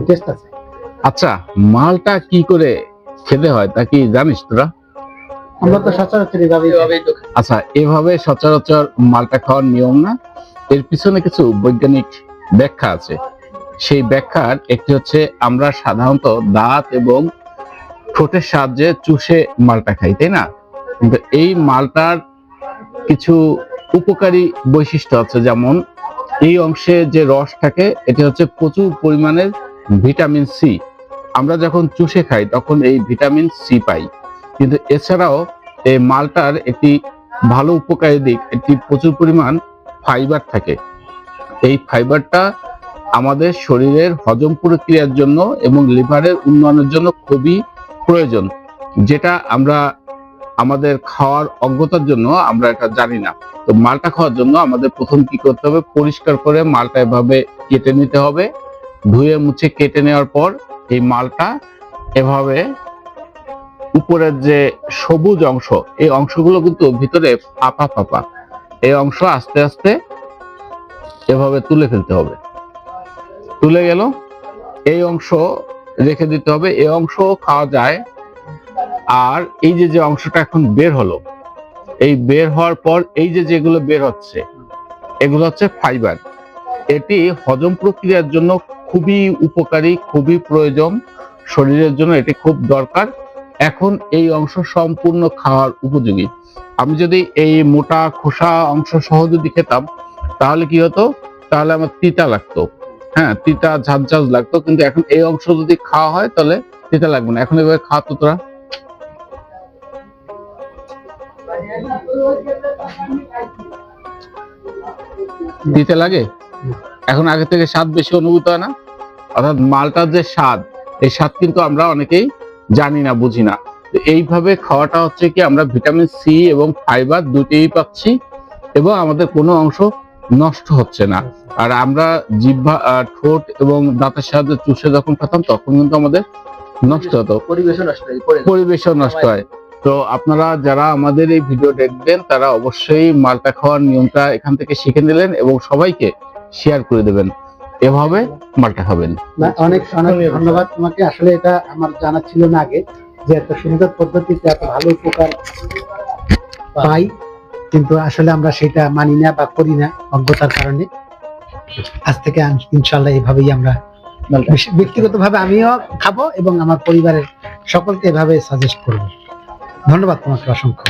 Test আছে। আচ্ছা মালটা কি করে খেতে হয় তা কি জানিস তোরা? আমরা তো সচরাচর আচ্ছা এভাবে সচরাচর মালটা খাওয়ার নিয়ম না? এর পিছনে কিছু বৈজ্ঞানিক ব্যাখ্যা আছে। সেই ব্যাখ্যার একটি হচ্ছে আমরা সাধারণত দাঁত এবং ঠোঁটের সাহায্যে চুষে মালটা খাই তাই না? কিন্তু এই মালটার কিছু উপকারী বৈশিষ্ট্য আছে যেমন এই অংশে যে রস থাকে এটি হচ্ছে প্রচুর পরিমাণের ভিটামিন সি। আমরা যখন চুষে খাই, তখন এই ভিটামিন সি পাই। কিন্তু এছাড়াও এই মালটার একটি ভালো উপকারী দিক একটি প্রচুর পরিমাণ ফাইবার থাকে। এই ফাইবারটা আমাদের শরীরের হজম প্রক্রিয়ার জন্য এবং লিভারের উন্নয়নের জন্য খুবই প্রয়োজন, যেটা আমরা আমাদের খাওয়ার অজ্ঞতার জন্য আমরা এটা জানি না। তো মালটা খাওয়ার জন্য আমাদের প্রথম কি করতে হবে? পরিষ্কার করে মালটা এভাবে কেটে নিতে হবে। ধুয়ে মুছে কেটে নেওয়ার পর এই মালটা এভাবে উপরের যে সবুজ অংশ, এই অংশগুলো কিন্তু ভিতরে ফাঁপা ফাঁপা। এই অংশ আস্তে আস্তে এভাবে তুলে ফেলতে হবে। তুলে গেল, এই অংশ রেখে দিতে হবে। এই অংশ খাওয়া যায়। আর এই যে যে অংশটা এখন বের হলো, এই বের হওয়ার পর এই যে, যেগুলো বের হচ্ছে, এগুলো হচ্ছে ফাইবার। এটি হজম প্রক্রিয়ার জন্য খুবই উপকারী খুবই প্রয়োজন। শরীরের জন্য এটি খুব দরকার। এখন এই অংশ সম্পূর্ণ খাওয়ার উপযোগী। আমি যদি এই মোটা খোসা অংশ সহ যদি খেতাম তাহলে কি হতো? তাহলে আমার তিতা লাগতো। হ্যাঁ তিতা ঝাঁঝ লাগতো। কিন্তু এখন এই অংশ যদি খাওয়া হয় তাহলে তিতা লাগবে না। এখন এভাবে খাওয়াতো তোরা। দিতে লাগে? এখন আগে থেকে স্বাদ বেশি অনুভূত হয় না? অর্থাৎ মালটার যে স্বাদ এই স্বাদ কিন্তু আমরা অনেকেই জানি না বুঝি না। এইভাবে খাওয়াটা হচ্ছে কি আমরা ভিটামিন সি এবং ফাইবার দুটোই পাচ্ছি এবং আমাদের কোনো অংশ নষ্ট হচ্ছে না। আর আমরা আহ, ঠোঁট এবং দাঁতের সাহায্যে চুষে যখন খেতাম তখন কিন্তু আমাদের নষ্ট হতো। হয় পরিবেশও নষ্ট হয়। তো আপনারা যারা আমাদের এই ভিডিও দেখবেন তারা অবশ্যই মালটা খাওয়ার নিয়মটা এখান থেকে শিখে নিলেন এবং সবাইকে শেয়ার করে দেবেন। এভাবে মালটা খাবেন না, অনেক অনেক ধন্যবাদ। তোমাকে। আসলে এটা আমার জানা ছিল না আগে যে এত সুন্দর পদ্ধতিতে এত ভালো উপকার পাই কিন্তু আসলে আমরা সেটা মানি না বা করি না অজ্ঞতার কারণে। আজ থেকে ইনশাল্লাহ এভাবেই আমরা ব্যক্তিগত ভাবে আমিও খাব এবং আমার পরিবারের সকলকে এভাবে সাজেস্ট করব। ধন্যবাদ তোমাকে অসংখ্য।